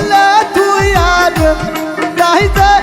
করলে তুই আর চাইতে আল্লাহ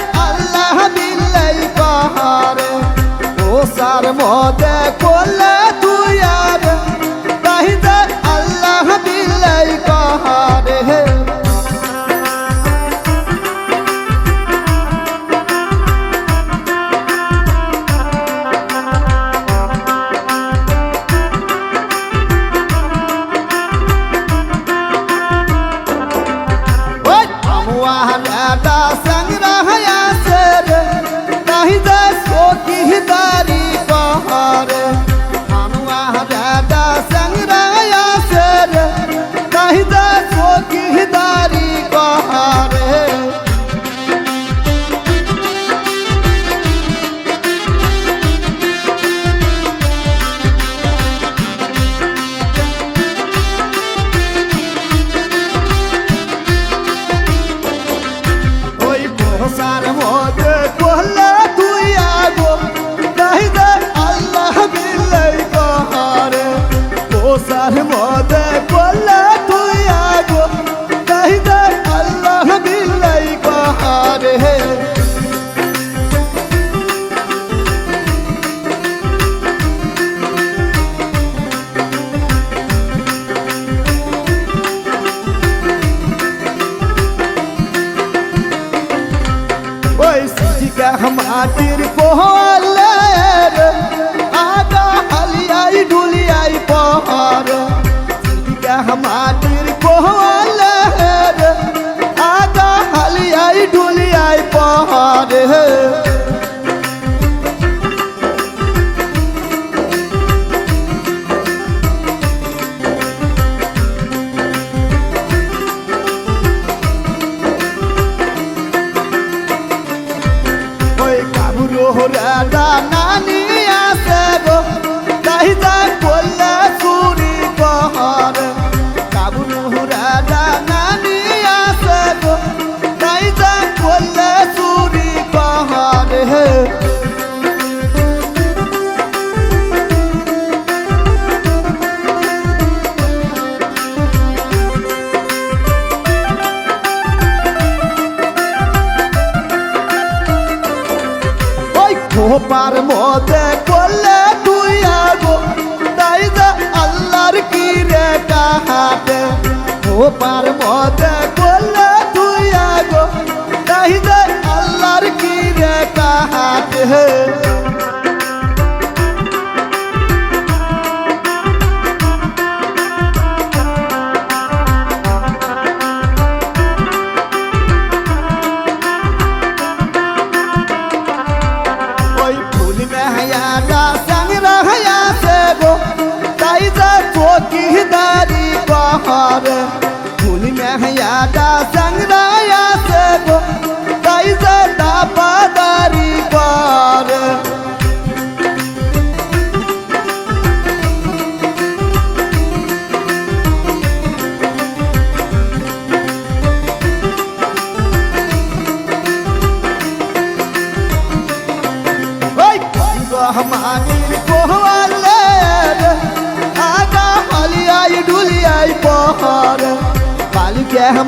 Sara, vou é সিটিকা মাটির পোহলে আগা হালিয়াই ডুলিয়াই পহর সিটিকা মাটির পোহলে আগা হালিয়াই ডুলিয়াই পহর কাবুরো রাডা ওই খোপার মধ্যে করলে তুই আগো। তাই যা আল্লাহর কি রে কাহাতে। খোপার মধ্যে করলে তুই আগো। তাই যা আল্লাহর কি রে কাহাতে। কাসানিরা হায়াসে গো তাই যা চোখি দারি পাহাড়। ভুলি মে হায়া কাসানিরা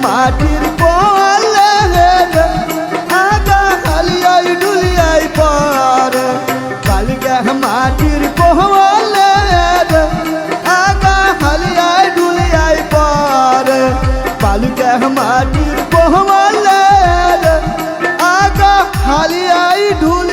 মাটির পলে আগা হালিয়াই ডুলিয়াই পর। কালিয়া মাটির পলে আগা হালিয়াই ডুলিয়াই পর। কালিয়া মাটির পলে আগা হালিয়াই ঢুল